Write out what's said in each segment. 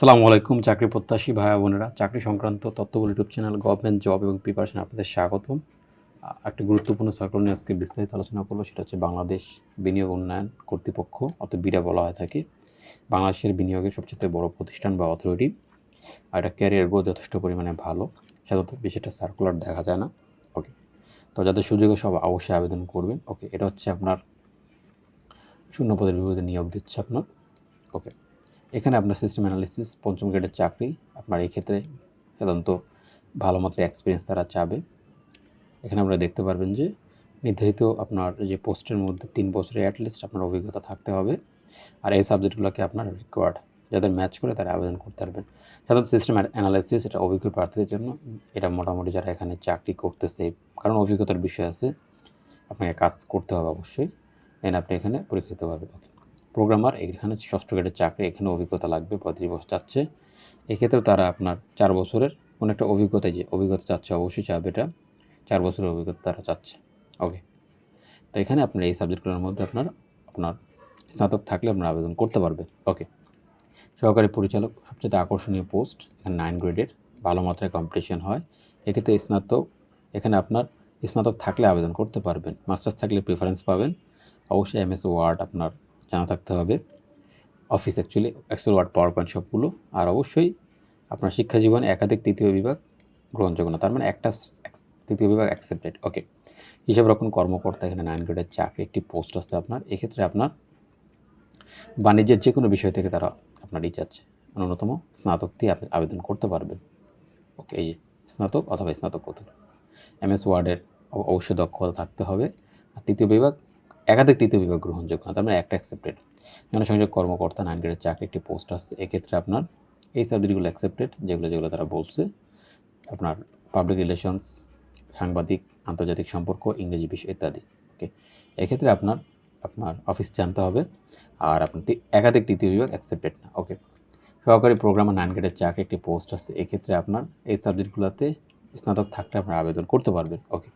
আসসালামু আলাইকুম, চাকরি প্রত্যাশী ভাই বোনেরা। চাকরি সংক্রান্ত তথ্যবল ইউটিউব চ্যানেল গভর্নমেন্ট জব এবং প্রিপারেশন আপনাদের স্বাগতম। একটা গুরুত্বপূর্ণ সার্কেল নিয়ে আজকে বিস্তারিত আলোচনা করব, সেটা হচ্ছে বাংলাদেশ বিনিয়োগ উন্নয়ন কর্তৃপক্ষ অত বিরা বলা হয়ে থাকে বাংলাদেশের বিনিয়োগের সবচেয়ে বড় প্রতিষ্ঠান বা অথরিটি আর এটা ক্যারিয়ার গ্রোথ যথেষ্ট পরিমাণে ভালো। সাধারণত বেশি একটা সার্কুলার দেখা যায় না। ওকে তো যাদের সুযোগে সব অবশ্যই আবেদন করবেন। ওকে এটা হচ্ছে আপনার শূন্য পদের বিপরীতে নিয়োগ দিচ্ছে আপনার। ওকে এখানে আপনার সিস্টেম অ্যানালিসিস পঞ্চম গ্রেডের চাকরি, আপনার এই ক্ষেত্রে সাধারণত ভালো মতো এক্সপিরিয়েন্স তারা চাবে। এখানে আপনারা দেখতে পারবেন যে, নির্ধারিত আপনার যে পোস্টের মধ্যে তিন বছরের অ্যাটলিস্ট আপনার অভিজ্ঞতা থাকতে হবে আর এই সাবজেক্টগুলোকে আপনার রিকোয়ার্ড যাদের ম্যাচ করে তারা আবেদন করতে পারবেন। সাধারণত সিস্টেম অ্যানালাইসিস এটা অভিজ্ঞ প্রার্থীদের জন্য এটা মোটামুটি যারা এখানে চাকরি করতেছে, কারণ অভিজ্ঞতার বিষয় আছে, আপনাকে কাজ করতে হবে অবশ্যই দেন আপনি এখানে পরীক্ষা দিতে পারবেন। ওকে প্রোগ্রামার এখানে ষষ্ঠ গ্রেডের চাকরি, এখানে অভিজ্ঞতা লাগবে, পঁয়ত্রিশ বছর চাচ্ছে। এক্ষেত্রেও তারা আপনার চার বছরের কোনো একটা অভিজ্ঞতা যে অভিজ্ঞতা চাচ্ছে, অবশ্যই চাবে এটা, চার বছরের অভিজ্ঞতা তারা চাচ্ছে। ওকে তো এখানে আপনার এই সাবজেক্টগুলোর মধ্যে আপনার আপনার স্নাতক থাকলে আপনার আবেদন করতে পারবেন ওকে সহকারী পরিচালক, সবচেয়ে আকর্ষণীয় পোস্ট এখানে নাইন গ্রেডের ভালো মাত্রায় কম্পিটিশন হয়। এক্ষেত্রে স্নাতক, এখানে আপনার স্নাতক থাকলে আবেদন করতে পারবেন। মাস্টার্স থাকলে প্রিফারেন্স পাবেন। অবশ্যই এমএস ওয়ার্ড আপনার জানা থাকতে হবে। Office actually Excel Word PowerPoint সবগুলো। আর অবশ্যই আপনার শিক্ষা জীবনে একাধিক তৃতীয় বিভাগ গ্রহণযোগ্য না। তার মানে একটা তৃতীয় বিভাগ অ্যাকসেপ্টেড ওকে হিসাব রক্ষণ কর্মকর্তা এখানে নাইন গ্রেডের চাকরি একটি পোস্ট আছে আপনার। এক্ষেত্রে আপনার বাণিজ্যের যে কোনো বিষয় থেকে তারা আপনার ই চাচ্ছে ন্যূনতম স্নাতক দিয়ে আপনি আবেদন করতে পারবেন। ওকে এই স্নাতক অথবা স্নাতকোত্তর। এম এস ওয়ার্ডের অব- অবশ্যই দক্ষতা থাকতে হবে। আর তৃতীয় বিভাগ একাধিক তৃতীয় বিভাগ গ্রহণযোগ্য না, তার মানে একটা অ্যাকসেপ্টেড জনসংযোগ কর্মকর্তা নাইন গ্রেডের চাকরি, একটি পোস্ট আছে, এক্ষেত্রে আপনার এই সাবজেক্টগুলো অ্যাকসেপ্টেড যেগুলো যেগুলো তারা বলছে, আপনার পাবলিক রিলেশনস সাংবাদিক, আন্তর্জাতিক সম্পর্ক, ইংরেজি বিষয় ইত্যাদি ওকে এক্ষেত্রে আপনার আপনার অফিস জানতে হবে, আর আপনার একাধিক তৃতীয় বিভাগ অ্যাকসেপ্টেড না ওকে সহকারী প্রোগ্রামার নাইন গ্রেডের চাকরি, একটি পোস্ট আছে, এক্ষেত্রে আপনার এই সাবজেক্টগুলোতে স্নাতক থাকলে আপনার আবেদন করতে পারবেন ওকে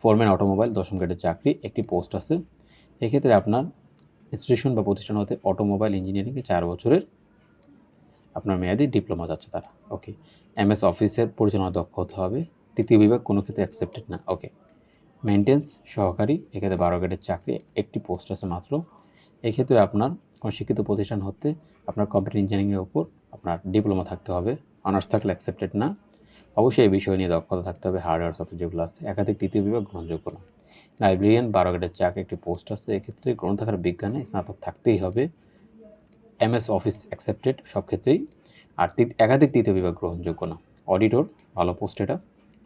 ফোরম্যান অটোমোবাইল দশম গ্রেডের চাকরি, একটি পোস্ট আছে এক্ষেত্রে আপনার ইনস্টিটিউশন বা প্রতিষ্ঠান হতে অটোমোবাইল ইঞ্জিনিয়ারিংয়ে চার বছরের আপনার মেয়াদি ডিপ্লোমা যাচ্ছে তারা। ওকে এমএস অফিসের পরিচালনা দক্ষ হতে হবে। তৃতীয় বিভাগ কোনো ক্ষেত্রে অ্যাকসেপ্টেড না। ওকে মেনটেন্স সহকারী, এক্ষেত্রে বারো গ্রেডের চাকরি, একটি পোস্ট আছে মাত্র। এক্ষেত্রে আপনার কোনো শিক্ষিত প্রতিষ্ঠান হতে আপনার কম্পিউটার ইঞ্জিনিয়ারিংয়ের উপর আপনার ডিপ্লোমা থাকতে হবে। অনার্স থাকলে অ্যাকসেপ্টেড না। অবশ্যই এই বিষয় নিয়ে দক্ষতা থাকতে হবে হার্ডওয়্যার সফটওয়্যার যেগুলো আছে। একাধিক তৃতীয় বিভাগ গ্রহণযোগ্য না। লাইব্রেরিয়ান বারো গ্রেডের চাকরি, একটি পোস্ট আছে। এক্ষেত্রে গ্রন্থাগার বিজ্ঞানে স্নাতক থাকতেই হবে। এমএস অফিস অ্যাকসেপ্টেড সব ক্ষেত্রেই। আর একাধিক তৃতীয় বিভাগ গ্রহণযোগ্য না। অডিটর ভালো পোস্ট এটা।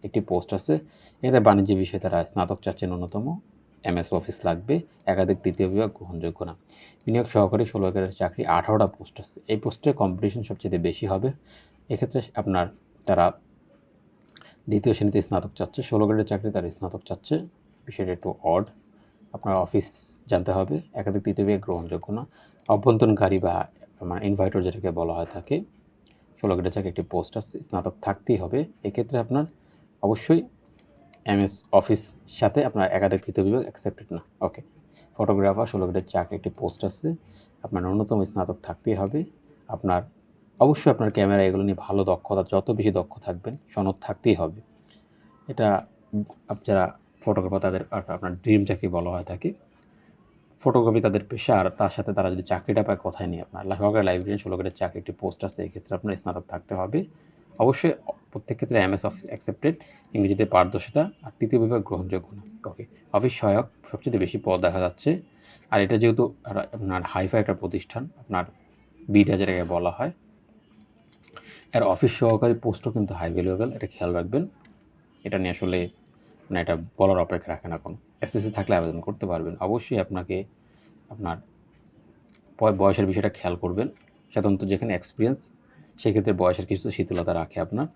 একটি পোস্ট আছে। এতে বাণিজ্য বিষয়ে তারা স্নাতক চাচ্ছেন ন্যূনতম এমএস অফিস লাগবে। একাধিক তৃতীয় বিভাগ গ্রহণযোগ্য না। বিনিয়োগ সহকারী ষোলো গ্রেডের চাকরি, আঠারোটা পোস্ট আছে। এই পোস্টে কম্পিটিশন সবচেয়ে বেশি হবে। এক্ষেত্রে আপনার, তারা দ্বিতীয় শ্রেণীতে স্নাতক চাচ্ছে, ষোলো গ্রেডের চাকরি তারা স্নাতক চাচ্ছে। বিষয়টা একটু অড আপনার অফিস জানতে হবে, একাধিক তৃতীয় বিভাগ গ্রহণযোগ্য না। অভ্যন্তরণকারী বা মানে ইনভাইটর যেটাকে বলা হয় থাকে ষোলো গ্রেডের চাকরি একটি পোস্ট আছে, স্নাতক থাকতেই হবে। এক্ষেত্রে আপনার অবশ্যই এমএস অফিস সাথে আপনার একাধিক তৃতীয় বিভাগ অ্যাকসেপ্টেড না। ওকে ফটোগ্রাফার ষোলো গ্রেডের চাকরি একটি পোস্ট আছে। আপনার ন্যূনতম স্নাতক থাকতেই হবে। আপনার অবশ্যই আপনার ক্যামেরা এগুলো নিয়ে ভালো দক্ষতা, যত বেশি দক্ষ থাকবেন, সনদ থাকতেই হবে। এটা যারা ফটোগ্রাফার তাদের আপ- আপনার ড্রিম চাকরি বলা হয় থাকে। ফটোগ্রাফি তাদের পেশা আর তার সাথে তারা যদি চাকরিটা পায়, কোথায় নিয়ে আপনার সহকারী লাইব্রেরিয়ান ষোলো গ্রেডের চাকরি, একটি পোস্ট আছে এক্ষেত্রে আপনার স্নাতক থাকতে হবে। অবশ্যই প্রত্যেক ক্ষেত্রে এমএস অফিস অ্যাকসেপ্টেড ইংরেজিতে পারদর্শিতা, আর তৃতীয় বিভাগ গ্রহণযোগ্য না। ওকে অফিস সহায়ক, সবচেয়ে বেশি পদ দেখা যাচ্ছে। আর এটা যেহেতু আপনার হাইফাই একটা প্রতিষ্ঠান, আপনার বিটা যেটাকে বলা হয় এর অফিস সহকারী পোস্টও কিন্তু হাই ভ্যালুয়েবল এটা খেয়াল রাখবেন। এটা নিয়ে আসলে মানে এটা বলার অপেক্ষা রাখে না কোনো এসএসসি থাকলে আবেদন করতে পারবেন। অবশ্যই আপনাকে আপনার বয়সের বিষয়টা খেয়াল করবেন। সাধারণত যেখানে এক্সপিরিয়েন্স সেক্ষেত্রে বয়সের কিছু শীতলতা রাখে আপনার।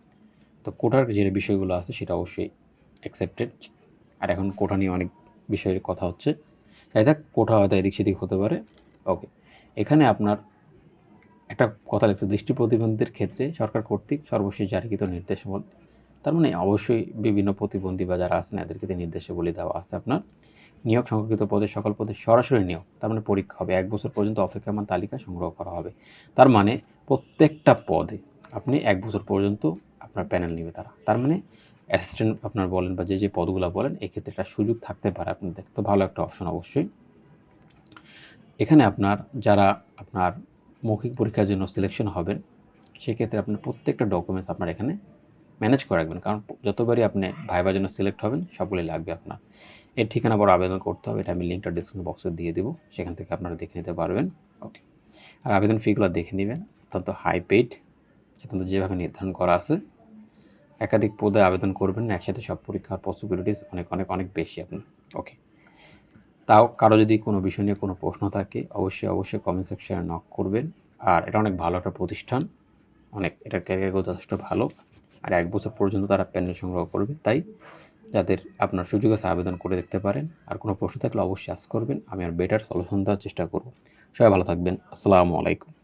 তো কোটার যে বিষয়গুলো আছে, সেটা অবশ্যই অ্যাকসেপ্টেড আর এখন কোটা নিয়ে অনেক বিষয়ের কথা হচ্ছে। তাই থাক, কোটা হয়তো এদিক সেদিক হতে পারে। ওকে এখানে আপনার একটা কথা লিখছে, দৃষ্টি প্রতিবন্ধীদের ক্ষেত্রে সরকার কর্তৃক সর্বশেষ জারিকৃত নির্দেশাবলী তার মানে অবশ্যই বিভিন্ন প্রতিবন্ধী বা যারা আছেন, এদেরকে নির্দেশাবলী দেওয়া আছে আপনার। নিয়োগ সংরক্ষিত পদে সকল পদে সরাসরি নিয়োগ, তার মানে পরীক্ষা হবে, এক বছর পর্যন্ত অপেক্ষামান তালিকা সংগ্রহ করা হবে। তার মানে প্রত্যেকটা পদে আপনি এক বছর পর্যন্ত আপনার প্যানেল নেবে তারা। তার মানে অ্যাসিস্ট্যান্ট আপনার বলেন বা যে যে পদগুলো বলেন, এক্ষেত্রে একটা সুযোগ থাকতে পারে আপনাদের। তো ভালো একটা অপশন অবশ্যই। এখানে আপনার, যারা আপনার মৌখিক পরীক্ষার জন্য সিলেকশন হবেন, সেক্ষেত্রে আপনার প্রত্যেকটা ডকুমেন্টস আপনার এখানে ম্যানেজ করে রাখবেন। কারণ যতবারই আপনি ভাইবার জন্য সিলেক্ট হবেন, সবগুলোই লাগবে আপনার। এর ঠিকানা পর আবেদন করতে হবে, এটা আমি লিঙ্কটা ডিসক্রিপশন বক্সে দিয়ে দেবো, সেখান থেকে আপনারা দেখে নিতে পারবেন। ওকে আর আবেদন ফিগুলো দেখে নেবেন, অত্যন্ত হাই পেইড অত্যন্ত যেভাবে নির্ধারণ করা আছে। একাধিক পদে আবেদন করবেন একসাথে সব পরীক্ষার পসিবিলিটিস অনেক অনেক অনেক বেশি আপনার। ওকে তাও কারও যদি কোনো বিষয় নিয়ে কোনো প্রশ্ন থাকে, অবশ্যই অবশ্যই কমেন্ট সেকশনে নক করবেন। আর এটা অনেক ভালো একটা প্রতিষ্ঠান। অনেক, এটার ক্যারিয়ারও যথেষ্ট ভালো। আর এক বছর পর্যন্ত তারা প্যানেল সংগ্রহ করবে। তাই যাদের আপনার সুযোগ আছে আবেদন করে দেখতে পারেন। আর কোনো প্রশ্ন থাকলে অবশ্যই আস করবেন। আমি আর বেটার সলিউশন দেওয়ার চেষ্টা করব। সবাই ভালো থাকবেন। আসসালামু আলাইকুম।